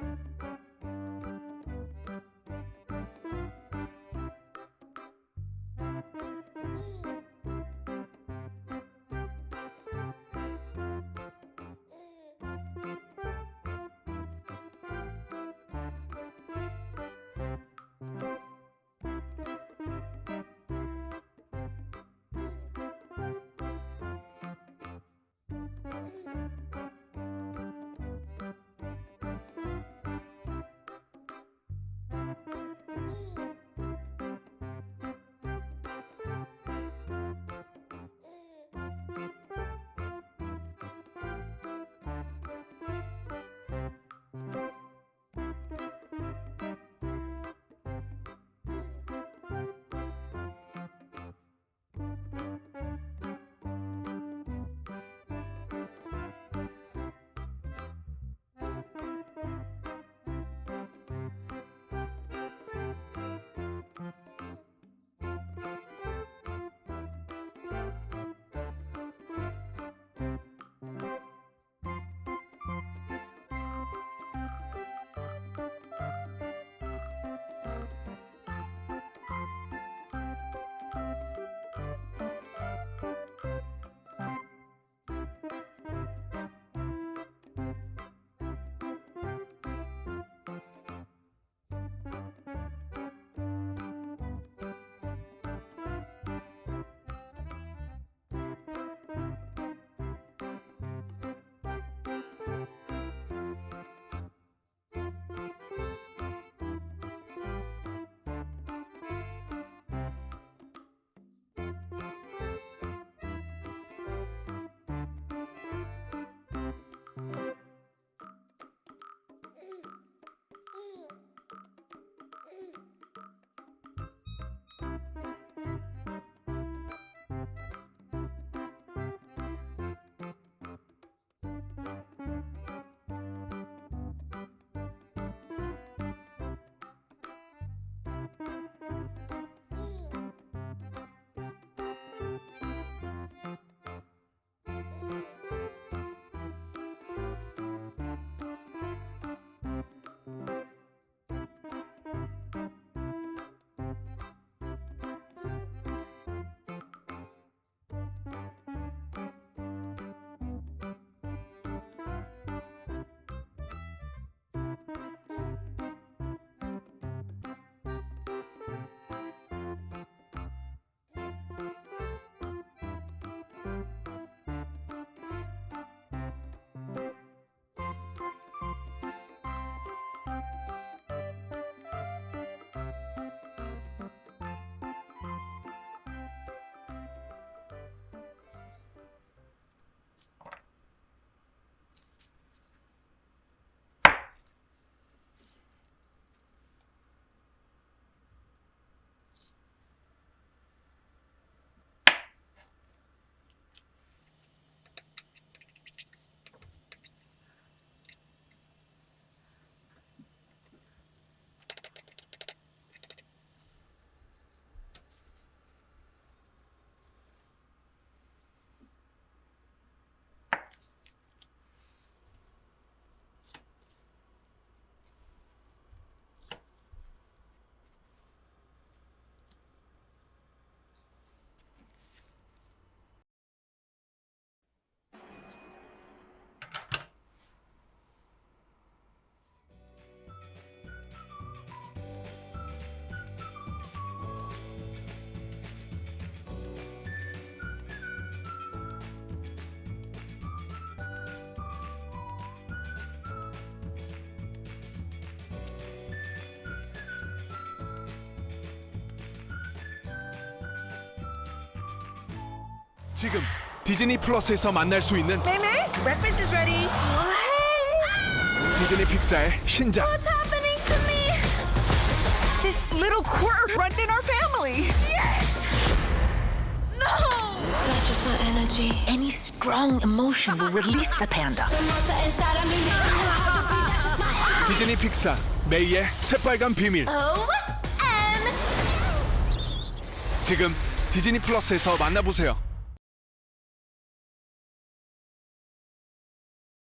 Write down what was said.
Bye. 지금 디즈니 플러스에서 만날 수 있는 Maymay, breakfast is ready. 디즈니 픽사의 신작 What's happening to me? This little quirk runs in our family. Yes! No! That's just my energy. Any strong emotion will release the panda. The monster inside of me. That's just my energy. 디즈니 픽사 메이의 새빨간 비밀 O M 지금 디즈니 플러스에서 만나보세요.